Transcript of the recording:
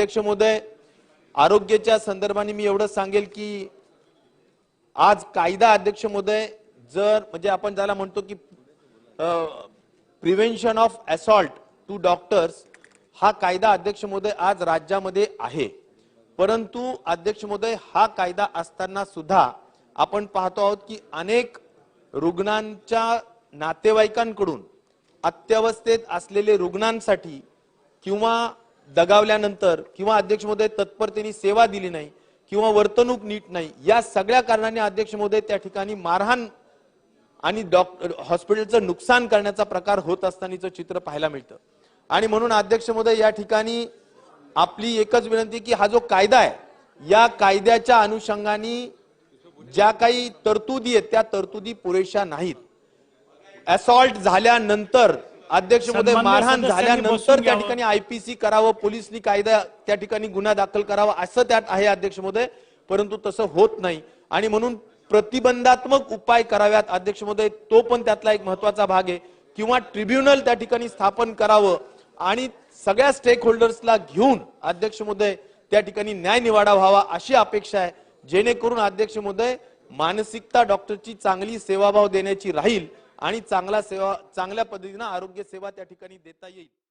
अध्यक्ष महोदय आरोग्याच्या संदर्भाने मी एवढं सांगेल की आज कायदा अध्यक्ष महोदय जर म्हणजे आपण ज्याला म्हणतो की prevention of assault to doctors हा कायदा अध्यक्ष महोदय आज राज्यामध्ये आहे. परंतु अध्यक्ष महोदय हा कायदा असताना सुद्धा आपण पाहतो आहोत की अनेक रुग्णांच्या नातेवाईकांकडून अत्यवस्थेत असलेले रुग्णांसाठी किंवा दगावल्यानंतर किंवा अध्यक्ष महोदय तत्परतेने सेवा दिली नाही किंवा वर्तणूक नीट नाही या सगळ्या कारणाने अध्यक्ष महोदय त्या ठिकाणी मारहाण आणि डॉक्टर हॉस्पिटलचं नुकसान करण्याचा प्रकार होत असतानाचं चित्र पाहायला मिळतं. आणि म्हणून अध्यक्ष महोदय या ठिकाणी आपली एकच विनंती की हा जो कायदा आहे या कायद्याच्या अनुषंगाने ज्या काही तरतुदी आहेत त्या तरतुदी पुरेशा नाहीत. असॉल्ट झाल्यानंतर अध्यक्ष महोदय सन्माननीय मारहाण झाल्यानंतर त्या. ठिकाणी आयपीसी करावं पोलिसनी कायदा त्या ठिकाणी गुन्हा दाखल करावा असं त्यात आहे अध्यक्ष महोदय. परंतु तसं होत नाही. आणि म्हणून प्रतिबंधात्मक उपाय कराव्यात अध्यक्ष महोदय तो पण त्यातला एक महत्त्वाचा भाग आहे. किंवा ट्रिब्युनल त्या ठिकाणी स्थापन करावं आणि सगळ्या स्टेक होल्डर्सला घेऊन अध्यक्ष महोदय त्या ठिकाणी न्याय निवाडा व्हावा अशी अपेक्षा आहे. जेणेकरून अध्यक्ष महोदय मानसिकता डॉक्टरची चांगली सेवाभाव देण्याची राहील. आणि चांगला सेवा चांगल्या पद्धतीनं आरोग्य सेवा त्या ठिकाणी देता येईल.